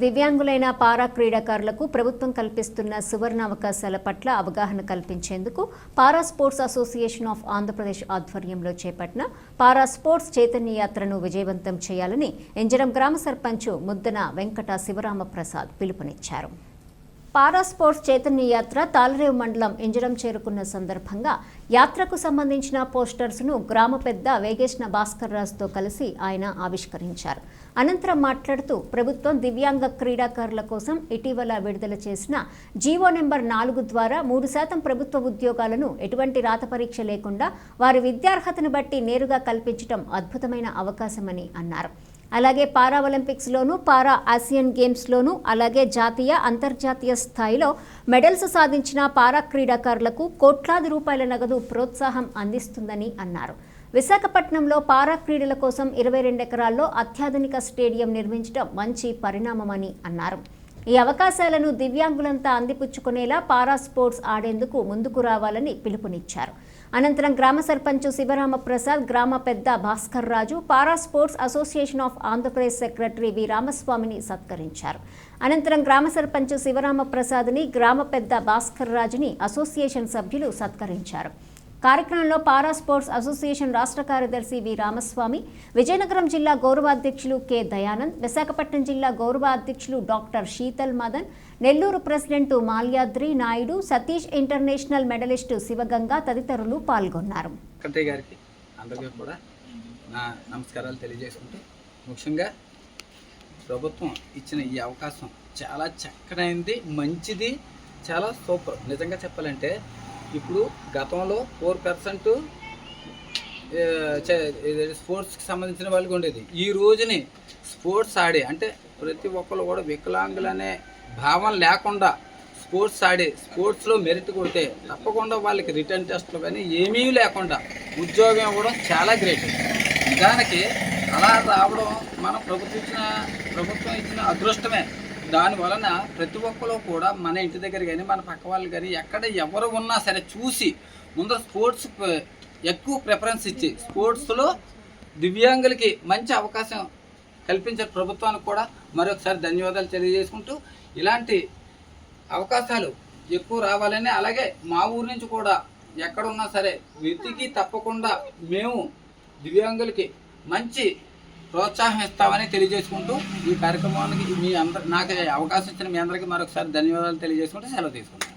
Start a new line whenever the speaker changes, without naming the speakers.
దివ్యాంగులైన పారా క్రీడాకారులకు ప్రభుత్వం కల్పిస్తున్న సువర్ణ అవకాశాల పట్ల అవగాహన కల్పించేందుకు para sports association of Andhra Pradesh ఆధ్వర్యంలో చేపట్టిన పారా స్పోర్ట్స్ చైతన్య యాత్రను విజయవంతం చేయాలని ఎంజరం గ్రామ సర్పంచ్ ముద్దన వెంకట శివరామ ప్రసాద్ పిలుపునిచ్చారు. పారా స్పోర్ట్స్ చైతన్య యాత్ర తాలరేవు మండలం ఇంజరం చేరుకున్న సందర్భంగా యాత్రకు సంబంధించిన పోస్టర్స్ను గ్రామ పెద్ద వేగేష్ణ భాస్కర్ రాజుతో కలిసి ఆయన ఆవిష్కరించారు. అనంతరం మాట్లాడుతూ ప్రభుత్వం దివ్యాంగ క్రీడాకారుల కోసం ఇటీవల విడుదల చేసిన జీవో నెంబర్ నాలుగు ద్వారా మూడు శాతం ప్రభుత్వ ఉద్యోగాలను ఎటువంటి రాత పరీక్ష లేకుండా వారి విద్యార్హతను బట్టి నేరుగా కల్పించడం అద్భుతమైన అవకాశమని అన్నారు. అలాగే పారా ఒలింపిక్స్లోను పారా ఆసియన్ గేమ్స్లోనూ అలాగే జాతీయ అంతర్జాతీయ స్థాయిలో మెడల్స్ సాధించిన పారా క్రీడాకారులకు కోట్లాది రూపాయల నగదు ప్రోత్సాహం అందిస్తుందని అన్నారు. విశాఖపట్నంలో పారా క్రీడల కోసం ఇరవై రెండు ఎకరాల్లో అత్యాధునిక స్టేడియం నిర్మించడం మంచి పరిణామమని అన్నారు. ఈ అవకాశాలను దివ్యాంగులంతా అందిపుచ్చుకునేలా పారా స్పోర్ట్స్ ఆడేందుకు ముందుకు రావాలని పిలుపునిచ్చారు. అనంతరం గ్రామ సర్పంచ్ శివరామ ప్రసాద్ గ్రామ పెద్ద Bhaskar Raju para sports association of Andhra Pradesh secretary V రామస్వామిని సత్కరించారు. అనంతరం గ్రామ సర్పంచ్ శివరామ ప్రసాద్ని గ్రామ పెద్ద భాస్కర్ రాజుని అసోసియేషన్ సభ్యులు సత్కరించారు. కార్యక్రమంలో పారా స్పోర్ట్స్ అసోసియేషన్ రాష్ట్ర కార్యదర్శి వి రామస్వామి విజయనగరం జిల్లా గౌరవాధ్యక్షులు కె దయానంద్ విశాఖపట్నం జిల్లా గౌరవ అధ్యక్షులు doctor Sheetal Madan Nellore president Malyadri Naidu Satish international medallist Sivaganga తదితరులు పాల్గొన్నారు.
అందరికీ కూడా నా నమస్కారాలు తెలియజేసుకుంటూ ముఖ్యంగా ప్రభుత్వం ఇచ్చిన ఈ అవకాశం చాలా చక్కనైంది మంచిది చాలా సూపర్. నిజంగా చెప్పాలంటే ఇప్పుడు గతంలో ఫోర్ పర్సెంట్ స్పోర్ట్స్కి సంబంధించిన వాళ్ళకి ఉండేది. ఈ రోజుని స్పోర్ట్స్ ఆడే అంటే ప్రతి ఒక్కరు కూడా వికలాంగులనే భావం లేకుండా స్పోర్ట్స్ ఆడి స్పోర్ట్స్లో మెరిట్ కొడితే తప్పకుండా వాళ్ళకి రిటర్న్ టెస్ట్లు కానీ ఏమీ లేకుండా ఉద్యోగం ఇవ్వడం చాలా గ్రేట్. నిజానికి అలా రావడం మనం ప్రభుత్వం ఇచ్చిన ప్రభుత్వం ఇచ్చిన అదృష్టమే. దాని వలన ప్రతి ఒక్కరు కూడా మన ఇంటి దగ్గర కానీ మన పక్క వాళ్ళు కానీ ఎక్కడ ఎవరు ఉన్నా సరే చూసి ముందర స్పోర్ట్స్ ఎక్కువ ప్రిఫరెన్స్ ఇచ్చి స్పోర్ట్స్లో దివ్యాంగులకి మంచి అవకాశం కల్పించే ప్రభుత్వానికి కూడా మరొకసారి ధన్యవాదాలు తెలియజేసుకుంటూ ఇలాంటి అవకాశాలు ఎక్కువ రావాలని అలాగే మా ఊరు నుంచి కూడా ఎక్కడున్నా సరే వెతికి తప్పకుండా మేము దివ్యాంగులకి మంచి ప్రోత్సాహం ఇస్తామని తెలియజేసుకుంటూ ఈ కార్యక్రమానికి మీ అందరు నాకు అవకాశం ఇచ్చిన మీ అందరికీ మరొకసారి ధన్యవాదాలు తెలియజేసుకుంటూ సెలవు తీసుకుంటాను